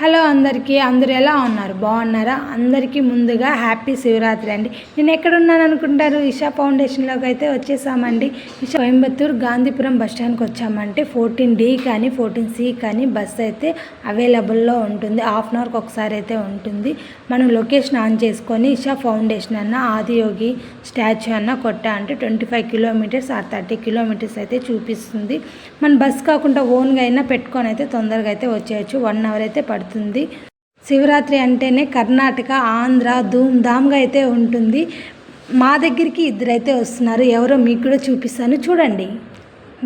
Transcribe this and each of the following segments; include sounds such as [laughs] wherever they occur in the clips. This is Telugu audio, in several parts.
హలో అందరికీ అందరు ఎలా ఉన్నారు? బాగున్నారా? అందరికీ ముందుగా హ్యాపీ శివరాత్రి అండి. నేను ఎక్కడున్నాను అనుకుంటారు? ఇషా ఫౌండేషన్లోకి అయితే వచ్చేసామండి. ఇషా కోయంబత్తూర్ గాంధీపురం బస్ స్టాండ్కి వచ్చామంటే ఫోర్టీన్ డి కానీ ఫోర్టీన్ సి కానీ బస్ అయితే అవైలబుల్లో ఉంటుంది. హాఫ్ అన్ అవర్కి ఒకసారి అయితే ఉంటుంది. మనం లొకేషన్ ఆన్ చేసుకొని ఇషా ఫౌండేషన్ అన్న ఆదియోగి స్టాచ్యూ అన్న కొట్టా అంటే twenty five kilometres or thirty kilometres అయితే చూపిస్తుంది. మన బస్ కాకుండా ఓన్గా అయినా పెట్టుకొని అయితే తొందరగా అయితే వచ్చేయచ్చు. వన్ అవర్ అయితే పడుతుంది. శివరాత్రి అంటేనే కర్ణాటక ఆంధ్ర ధూమ్ ధామ్గా అయితే ఉంటుంది. మా దగ్గరికి ఇద్దరైతే వస్తున్నారు. ఎవరో మీకు కూడా చూపిస్తాను. చూడండి.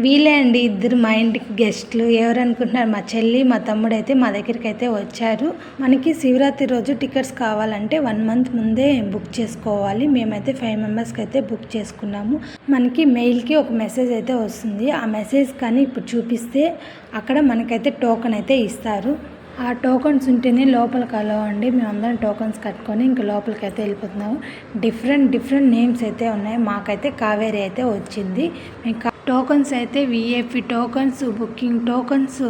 వీలే అండి ఇద్దరు మా ఇంటికి గెస్ట్లు. ఎవరు అనుకుంటున్నారు మా చెల్లి మా తమ్ముడు అయితే మా దగ్గరికి అయితే వచ్చారు. మనకి శివరాత్రి రోజు టికెట్స్ కావాలంటే వన్ మంత్ ముందే బుక్ చేసుకోవాలి. మేమైతే ఫైవ్ మెంబర్స్కి అయితే బుక్ చేసుకున్నాము. మనకి మెయిల్కి ఒక మెసేజ్ అయితే వస్తుంది. ఆ మెసేజ్ కానీ ఇప్పుడు చూపిస్తే అక్కడ మనకైతే టోకెన్ అయితే ఇస్తారు. ఆ టోకన్స్ ఉంటేనే లోపలికి కలవండి అండి. మేమందరం టోకన్స్ కట్టుకొని ఇంకా లోపలికి అయితే వెళ్ళిపోతున్నాము. డిఫరెంట్ డిఫరెంట్ నేమ్స్ అయితే ఉన్నాయి. మాకైతే కావేరి అయితే వచ్చింది. ఇంకా టోకన్స్ అయితే VIP tokens booking tokens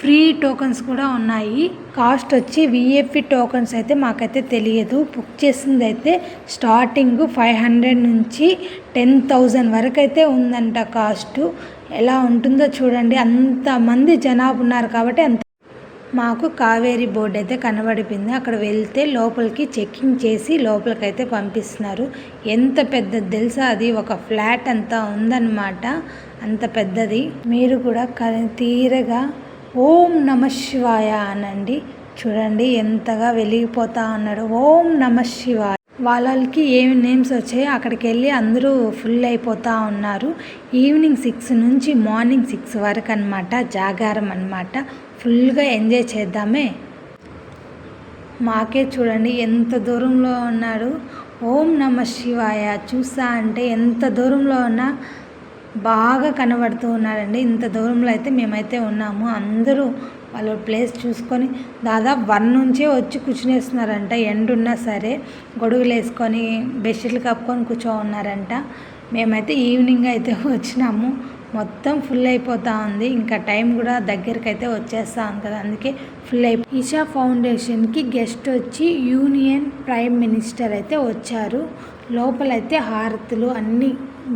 free tokens కూడా ఉన్నాయి. కాస్ట్ వచ్చి విఏపి టోకన్స్ అయితే మాకైతే తెలియదు. బుక్ చేసింది అయితే స్టార్టింగ్ ఫైవ్ హండ్రెడ్ నుంచి టెన్ థౌజండ్ వరకు అయితే ఉందంట కాస్ట్. ఎలా ఉంటుందో చూడండి. అంతమంది జనాభా ఉన్నారు కాబట్టి అంత మాకు కావేరి బోర్డు అయితే కనబడిపోయింది. అక్కడ వెళ్తే లోపలికి చెక్కింగ్ చేసి లోపలికి అయితే పంపిస్తున్నారు. ఎంత పెద్దది తెలుసా? అది ఒక ఫ్లాట్ అంతా ఉందన్నమాట. అంత పెద్దది. మీరు కూడా క తీరగా ఓం నమ శివాయ అనండి. చూడండి ఎంతగా వెలిగిపోతా అన్నాడు ఓం నమ శివాయ. వాళ్ళకి ఏమి నేమ్స్ వచ్చాయో అక్కడికి వెళ్ళి అందరూ ఫుల్ అయిపోతూ ఉన్నారు. ఈవినింగ్ సిక్స్ నుంచి మార్నింగ్ సిక్స్ వరకు అనమాట జాగారం అనమాట ఫుల్గా ఎంజాయ్ చేద్దామే. మాకే చూడండి ఎంత దూరంలో ఉన్నాడు. ఓం నమ శివాయ చూసా అంటే ఎంత దూరంలో ఉన్నా బాగా కనబడుతూ ఉన్నారండి ఇంత దూరంలో అయితే మేమైతే ఉన్నాము. అందరూ వాళ్ళ ప్లేస్ చూసుకొని దాదాపు వన్ నుంచే వచ్చి కూర్చునేస్తున్నారంట. ఎండున్నా సరే గొడుగులు వేసుకొని బెడ్షీట్లు కప్పుకొని కూర్చో ఉన్నారంట. మేమైతే ఈవినింగ్ అయితే [laughs] వచ్చినాము. మొత్తం ఫుల్ అయిపోతూ ఉంది. ఇంకా టైం కూడా దగ్గరికి అయితే వచ్చేస్తా ఉంది కదా. అందుకే ఫుల్ అయి ఈషా ఫౌండేషన్కి గెస్ట్ వచ్చి యూనియన్ ప్రైమ్ మినిస్టర్ అయితే వచ్చారు. లోపలైతే హారతులు అన్నీ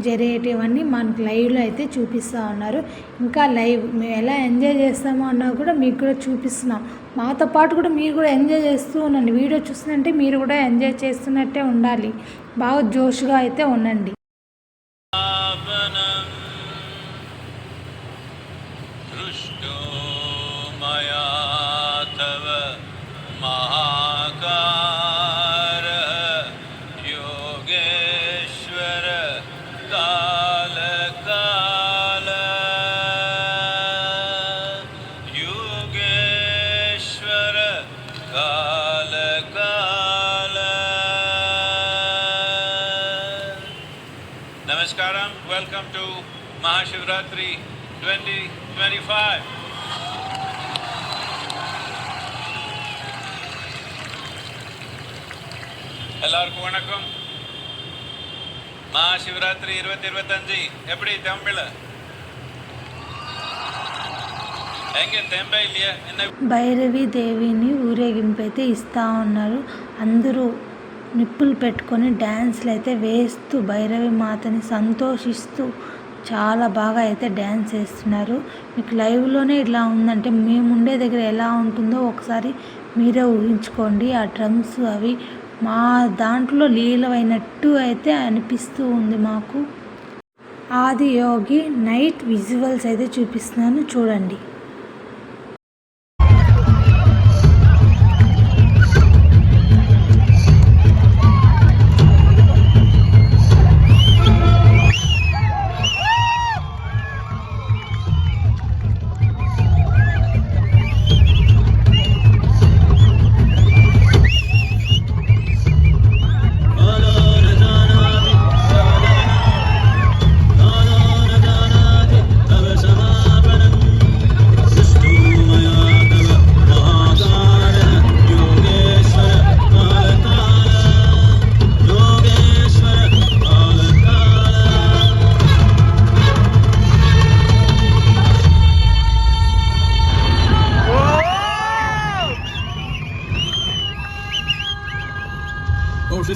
జరిగేటివన్నీ మనకు లైవ్లో అయితే చూపిస్తూ ఉన్నారు. ఇంకా లైవ్ మేము ఎలా ఎంజాయ్ చేస్తామో అన్నా కూడా మీకు కూడా చూపిస్తున్నాం. మాతో పాటు కూడా మీరు కూడా ఎంజాయ్ చేస్తూ ఉండండి. వీడియో చూస్తుంటే మీరు కూడా ఎంజాయ్ చేస్తున్నట్టే ఉండాలి. బాగా జోష్గా అయితే ఉండండి. welcome to Mahashivratri 2025. எல்லாருக்கும் வணக்கம் மகாசிவராத்திரி இருபத்தி இருபத்தஞ்சு எப்படி தமிழ்ல எங்க தெம்பே இல்லையா என்ன భైరవి దేవిని ఊరేగింపు అయితే ఇస్తూ ఉన్నారు అందరూ నిప్పులు పెట్టుకొని డ్యాన్స్లు అయితే వేస్తూ భైరవి మాతని సంతోషిస్తూ చాలా బాగా అయితే డ్యాన్స్ వేస్తున్నారు మీకు లైవ్లోనే ఇలా ఉందంటే మేము ఉండే దగ్గర ఎలా ఉంటుందో ఒకసారి మీరే ఊహించుకోండి. ఆ డ్రమ్స్ అవి మా దాంట్లో లీలమైనట్టు అయితే అనిపిస్తూ ఉంది మాకు. ఆది యోగి నైట్ విజువల్స్ అయితే చూపిస్తున్నాను. చూడండి.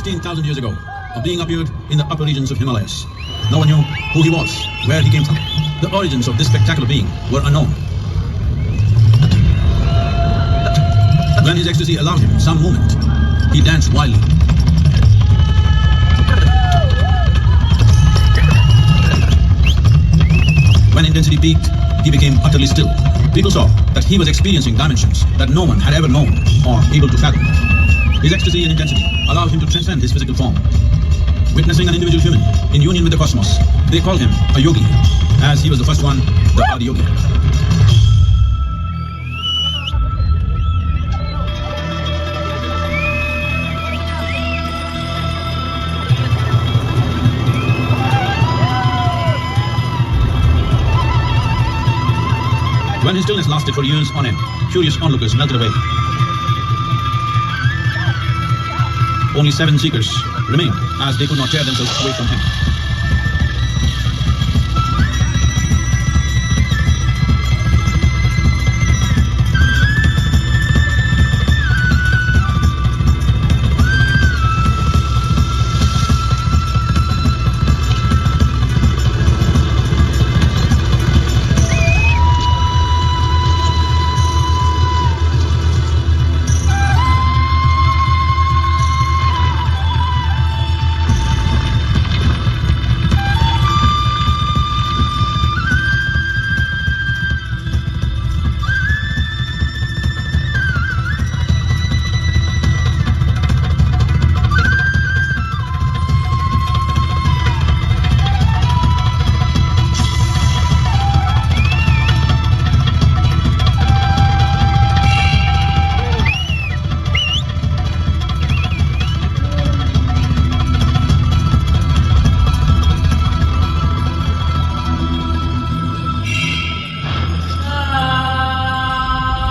15,000 years ago, of being appeared in the upper regions of Himalayas. No one knew who he was, where he came from. The origins of this spectacular being were unknown. When his ecstasy allowed him some movement, he danced wildly. When intensity peaked, he became utterly still. People saw that he was experiencing dimensions that no one had ever known or able to fathom. His ecstasy and intensity allowed him to transcend his physical form. Witnessing an individual human in union with the cosmos, they called him a yogi, as he was the first one, the Adi Yogi. When his stillness lasted for years on end, curious onlookers melted away. Only seven seekers remained as they could not tear themselves away from him.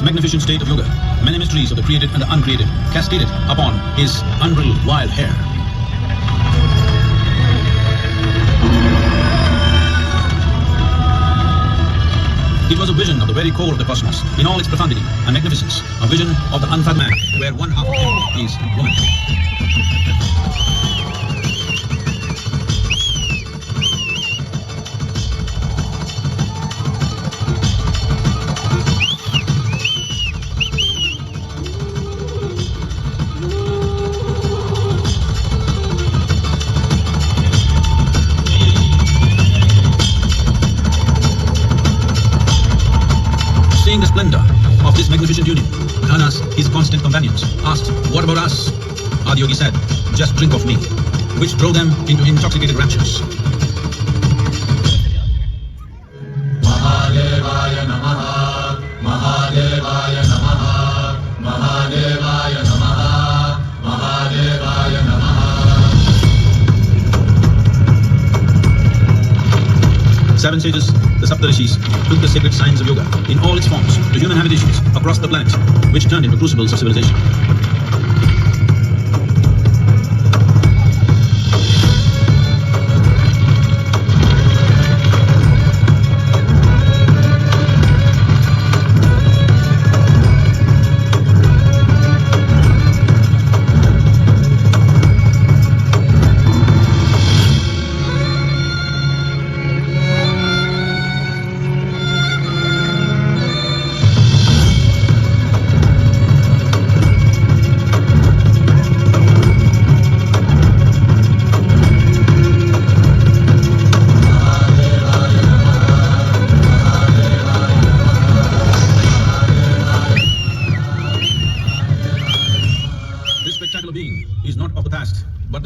This magnificent state of yoga, many mysteries of the created and the uncreated cascaded upon his unbridled wild hair. It was a vision of the very core of the cosmos, in all its profundity and magnificence, a vision of the unfathomed man, where one half of him is woman. Adiyogi said, Just drink of me, which drove them into intoxicated raptures. Seven sages, the Saptarishis, took the sacred science of yoga in all its forms to human habitations across the planet, which turned into crucibles of civilization.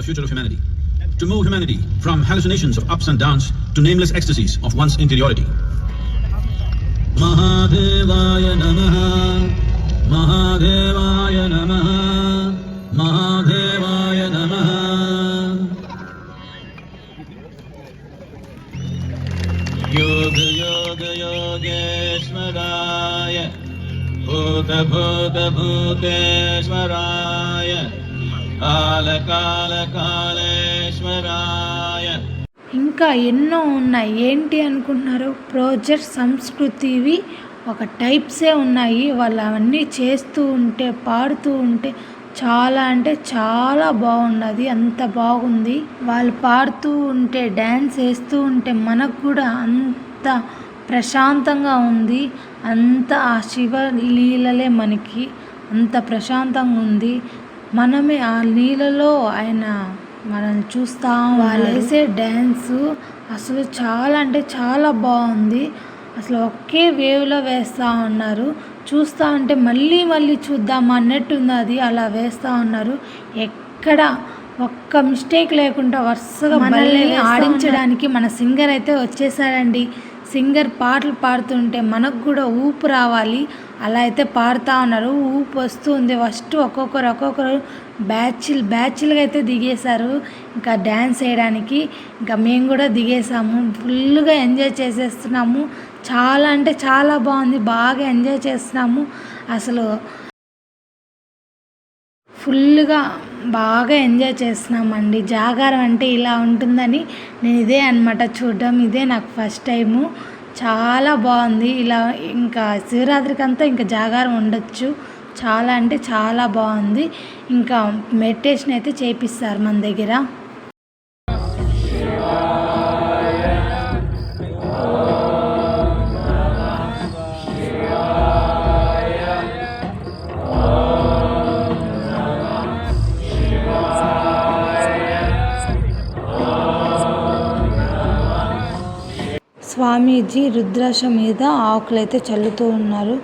The future of humanity. To move humanity from hallucinations of ups and downs to nameless ecstasies of one's interiority. Mahadevaya Namaha, Mahadevaya Namaha, Mahadevaya Namaha. Yoga Yoga Yogeshwaraya, Bhuta Bhuta Bhuteshwaraya. ఇంకా ఎన్నో ఉన్నాయి. ఏంటి అనుకుంటున్నారు? ప్రాజెక్ట్ సంస్కృతివి ఒక టైప్సే ఉన్నాయి. వాళ్ళు అవన్నీ చేస్తూ ఉంటే పాడుతూ ఉంటే చాలా అంటే చాలా బాగున్నది అంత బాగుంది. వాళ్ళు పాడుతూ ఉంటే డ్యాన్స్ వేస్తూ ఉంటే మనకు కూడా అంత ప్రశాంతంగా ఉంది. అంత ఆ శివ లీలలే మనకి అంత ప్రశాంతంగా ఉంది. మనమే ఆ నీళ్ళలో ఆయన మనల్ని చూస్తా వాళ్ళు వేసే డ్యాన్సు అసలు చాలా అంటే చాలా బాగుంది. అసలు ఒకే వేవ్లో వేస్తూ ఉన్నారు. చూస్తూ ఉంటే మళ్ళీ మళ్ళీ చూద్దాం అన్నట్టు ఉంది అది. అలా వేస్తూ ఉన్నారు. ఎక్కడ ఒక్క మిస్టేక్ లేకుండా వరుసగా మనల్ని ఆడించడానికి మన సింగర్ అయితే వచ్చేసాడండి. సింగర్ పాటలు పాడుతుంటే మనకు కూడా ఊపు రావాలి. అలా అయితే పాడుతూ ఉన్నారు. ఊపు వస్తుంది ఫస్ట్ ఒక్కొక్కరు ఒక్కొక్కరు బ్యాచ్లు బ్యాచ్లుగా అయితే దిగేశారు. ఇంకా డ్యాన్స్ వేయడానికి ఇంకా మేము కూడా దిగేసాము ఫుల్గా ఎంజాయ్ చేసేస్తున్నాము. చాలా అంటే చాలా బాగుంది. బాగా ఎంజాయ్ చేస్తున్నాము. అసలు ఫుల్గా బాగా ఎంజాయ్ చేస్తున్నామండి. జాగారం అంటే ఇలా ఉంటుందని నేను ఇదే అనమాట చూడడం. ఇదే నాకు ఫస్ట్ టైము. చాలా బాగుంది. ఇలా ఇంకా శివరాత్రికి అంతా ఇంకా జాగారం ఉండొచ్చు. చాలా అంటే చాలా బాగుంది. ఇంకా మెడిటేషన్ అయితే చేపిస్తారు మన దగ్గర. స్వామీజీ రుద్రాక్ష మీద ఆకులు అయితే చల్లుతూ ఉన్నారు.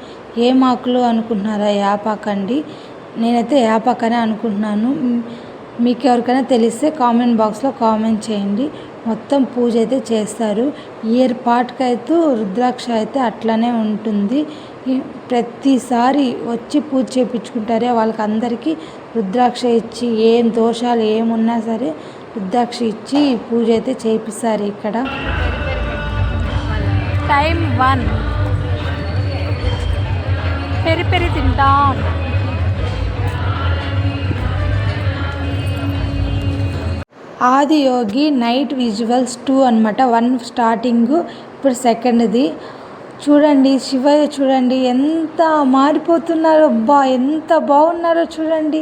ఏం ఆకులు అనుకుంటున్నారా యాపాకండి నేనైతే యాపాకనే అనుకుంటున్నాను. మీకు ఎవరికైనా తెలిస్తే కామెంట్ బాక్స్లో కామెంట్ చేయండి. మొత్తం పూజ అయితే చేస్తారు. ఇయర్ పాటుకైతే రుద్రాక్ష అయితే అట్లనే ఉంటుంది. ప్రతిసారి వచ్చి పూజ చేయించుకుంటారే వాళ్ళకి అందరికీ రుద్రాక్ష ఇచ్చి ఏం దోషాలు ఏమున్నా సరే రుద్రాక్ష ఇచ్చి పూజ అయితే చేపిస్తారు ఇక్కడ. Time one. పెరి పెరి తింటాం. ఆదియోగి నైట్ విజువల్స్ టూ అనమాట వన్ స్టార్టింగ్ ఇప్పుడు సెకండ్ది. చూడండి శివయ్య చూడండి ఎంత మారిపోతున్నారో అబ్బా ఎంత బాగున్నారో చూడండి.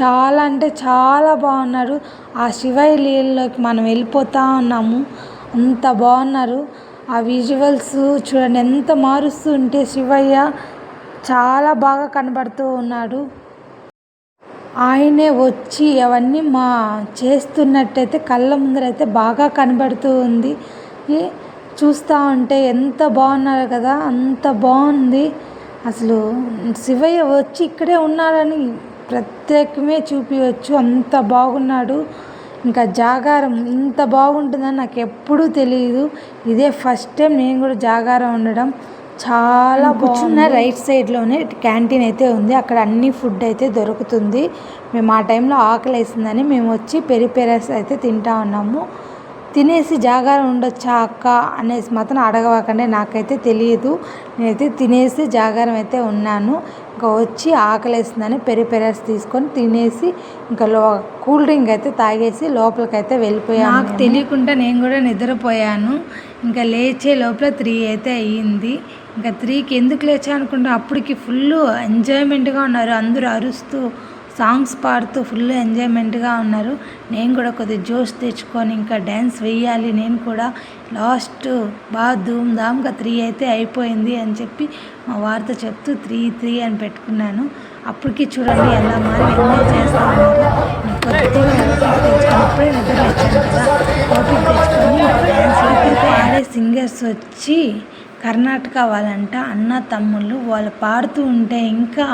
చాలా అంటే చాలా బాగున్నారు. ఆ శివయ్య లీలలోకి మనం వెళ్ళిపోతా ఉన్నాము. అంత బాగున్నారు. ఆ విజువల్స్ చూడండి ఎంత మారుస్తూ ఉంటే శివయ్య చాలా బాగా కనబడుతూ ఉన్నాడు. ఆయనే వచ్చి అవన్నీ మా చేస్తున్నట్టయితే కళ్ళ ముందరైతే బాగా కనబడుతూ ఉంది. చూస్తూ ఉంటే ఎంత బాగున్నారు కదా అంత బాగుంది. అసలు శివయ్య వచ్చి ఇక్కడే ఉన్నాడని ప్రత్యేకమే చూపించవచ్చు అంత బాగున్నాడు. ఇంకా జాగారం ఇంత బాగుంటుందని నాకు ఎప్పుడూ తెలియదు ఇదే ఫస్ట్ టైం నేను కూడా జాగారం ఉండడం. చాలా కూర్చున్న రైట్ సైడ్లోనే క్యాంటీన్ అయితే ఉంది. అక్కడ అన్ని ఫుడ్ అయితే దొరుకుతుంది. మేము ఆ టైంలో ఆకలి వేసిందని మేము వచ్చి పెరి పెరస్ అయితే తింటా ఉన్నాము. తినేసి జాగారం ఉండొచ్చా అక్క అనేసి మాత్రం అడగవాకండి నాకైతే తెలియదు నేనైతే తినేసి జాగారం అయితే ఉన్నాను. ఇంకా వచ్చి ఆకలేస్తుందని పెరి పెరస్ తీసుకొని తినేసి ఇంకా లో కూల్ డ్రింక్ అయితే తాగేసి లోపలికైతే వెళ్ళిపోయాను నాకు తెలియకుండా నేను కూడా నిద్రపోయాను. ఇంకా లేచే లోపల త్రీ అయితే అయ్యింది. ఇంకా త్రీకి ఎందుకు లేచా అనుకుంటా అప్పటికి ఫుల్ ఎంజాయ్మెంట్గా ఉన్నారు. అందరూ అరుస్తూ సాంగ్స్ పాడుతూ ఫుల్ ఎంజాయ్మెంట్గా ఉన్నారు. నేను కూడా కొద్దిగా జోష్ తెచ్చుకొని ఇంకా డ్యాన్స్ వేయాలి నేను కూడా లాస్ట్ బాగా ధూమ్ ధామ్గా త్రీ అయితే అయిపోయింది అని చెప్పి మా వారితో చెప్తూ త్రీ త్రీ అని పెట్టుకున్నాను. అప్పటికి చూడండి ఎలా మారి ఎంజాయ్ చేస్తా ఉన్నారు కొద్దిగా ఓపిక తెచ్చుకొని నిద్ర వచ్చాను కదా. ఓపిక తెచ్చుకొని డ్యాన్స్ పాడే సింగర్స్ వచ్చి కర్ణాటక వాళ్ళంట అన్న తమ్ముళ్ళు వాళ్ళు పాడుతూ ఉంటే ఇంకా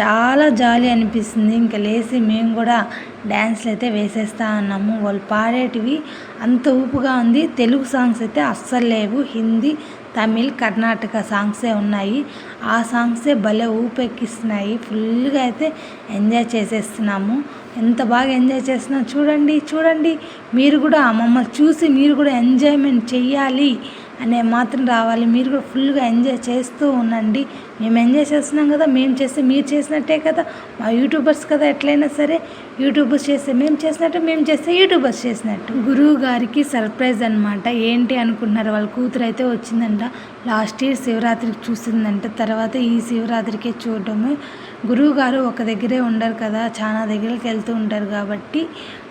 చాలా జాలీ అనిపిస్తుంది. ఇంకా లేచి మేము కూడా డ్యాన్స్లు అయితే వేసేస్తా ఉన్నాము. వాళ్ళు పాడేటివి అంత ఊపుగా ఉంది. తెలుగు సాంగ్స్ అయితే అస్సలు లేవు. హిందీ తమిళ్ కర్ణాటక సాంగ్సే ఉన్నాయి. ఆ సాంగ్సే భలే ఊపెక్కిస్తున్నాయి. ఫుల్గా అయితే ఎంజాయ్ చేసేస్తున్నాము. ఎంత బాగా ఎంజాయ్ చేస్తున్నాం చూడండి చూడండి. మీరు కూడా మమ్మల్ని చూసి మీరు కూడా ఎంజాయ్మెంట్ చెయ్యాలి. అనే మాత్రం రావాలి. మీరు కూడా ఫుల్గా ఎంజాయ్ చేస్తూ ఉండండి. మేము ఎంజాయ్ చేస్తున్నాం కదా మేము చేస్తే మీరు చేసినట్టే కదా. మా యూట్యూబర్స్ కదా ఎట్లయినా సరే యూట్యూబర్స్ చేస్తే మేము చేసినట్టు మేము చేస్తే యూట్యూబర్స్ చేసినట్టు. గురువు గారికి సర్ప్రైజ్ అనమాట ఏంటి అనుకుంటున్నారు? వాళ్ళ కూతురు అయితే వచ్చిందంట. లాస్ట్ ఇయర్ శివరాత్రికి చూసిందంట. తర్వాత ఈ శివరాత్రికే చూడడము. గురువు గారు ఒక దగ్గరే ఉండరు కదా చాలా దగ్గరికి వెళ్తూ ఉంటారు కాబట్టి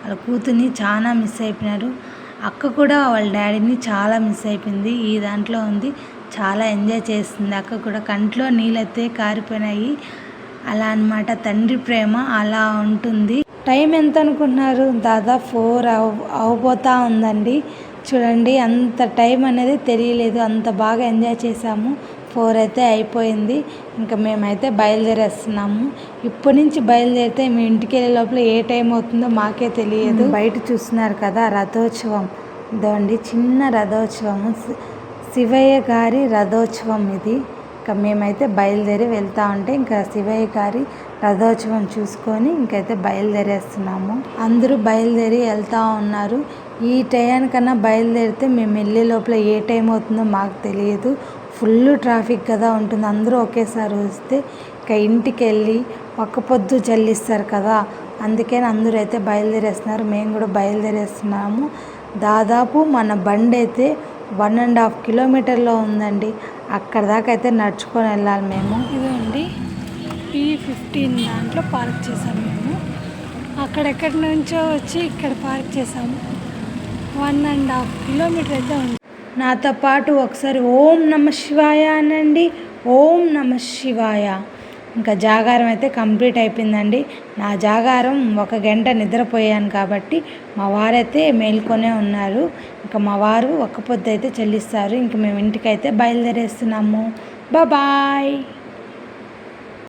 వాళ్ళ కూతుర్ని చాలా మిస్ అయిపోయినారు. అక్క కూడా వాళ్ళ డాడీని చాలా మిస్ అయిపోయింది. ఈ దాంట్లో ఉంది. చాలా ఎంజాయ్ చేస్తుంది. అక్క కూడా కంట్లో నీళ్ళైతే కారిపోయినాయి. అలా అన్నమాట. తండ్రి ప్రేమ అలా ఉంటుంది. టైం ఎంత అనుకున్నారు దాదాపు ఫోర్ అవ అవబోతా ఉందండి. చూడండి అంత టైం అనేది తెలియలేదు. అంత బాగా ఎంజాయ్ చేసాము ఫోర్ అయితే అయిపోయింది. ఇంకా మేమైతే బయలుదేరేస్తున్నాము. ఇప్పటి నుంచి బయలుదేరితే మీ ఇంటికి వెళ్ళే లోపల ఏ టైం అవుతుందో మాకే తెలియదు. బయట చూస్తున్నారు కదా రథోత్సవం. ఇదండి చిన్న రథోత్సవం శివయ్య గారి రథోత్సవం ఇది. ఇంకా మేమైతే బయలుదేరి వెళ్తా ఉంటే ఇంకా శివయ్య గారి రథోత్సవం చూసుకొని ఇంకైతే బయలుదేరేస్తున్నాము. అందరూ బయలుదేరి వెళ్తూ ఉన్నారు. ఈ టయానికన్నా బయలుదేరితే మేము వెళ్ళే లోపల ఏ టైం అవుతుందో మాకు తెలియదు. ఫుల్ ట్రాఫిక్ కదా ఉంటుంది. అందరూ ఒకేసారి వస్తే ఇక ఇంటికి వెళ్ళి ఒక్క పొద్దు చెల్లిస్తారు కదా. అందుకని అందరూ అయితే బయలుదేరేస్తున్నారు. మేము కూడా బయలుదేరేస్తున్నాము. దాదాపు మన బండి అయితే వన్ అండ్ హాఫ్ కిలోమీటర్లో ఉందండి. అక్కడ దాకా అయితే నడుచుకొని వెళ్ళాలి మేము. ఇదండి. పీ ఫిఫ్టీన్ దాంట్లో పార్క్ చేసాము మేము. అక్కడెక్కడి నుంచో వచ్చి ఇక్కడ పార్క్ చేసాము వన్ అండ్ హాఫ్ కిలోమీటర్ అయితే ఉంది. నాతో పాటు ఒకసారి ఓం నమ శివాయ అనండి. ఓం నమ శివాయ. ఇంకా జాగారం అయితే కంప్లీట్ అయిపోయిందండి. నా జాగారం ఒక గంట నిద్రపోయాను కాబట్టి మా వారైతే మేల్కొనే ఉన్నారు. ఇంకా మా వారు ఒక్క పొద్దు అయితే చెల్లిస్తారు. ఇంక మేము ఇంటికైతే బయలుదేరేస్తున్నాము. బాయ్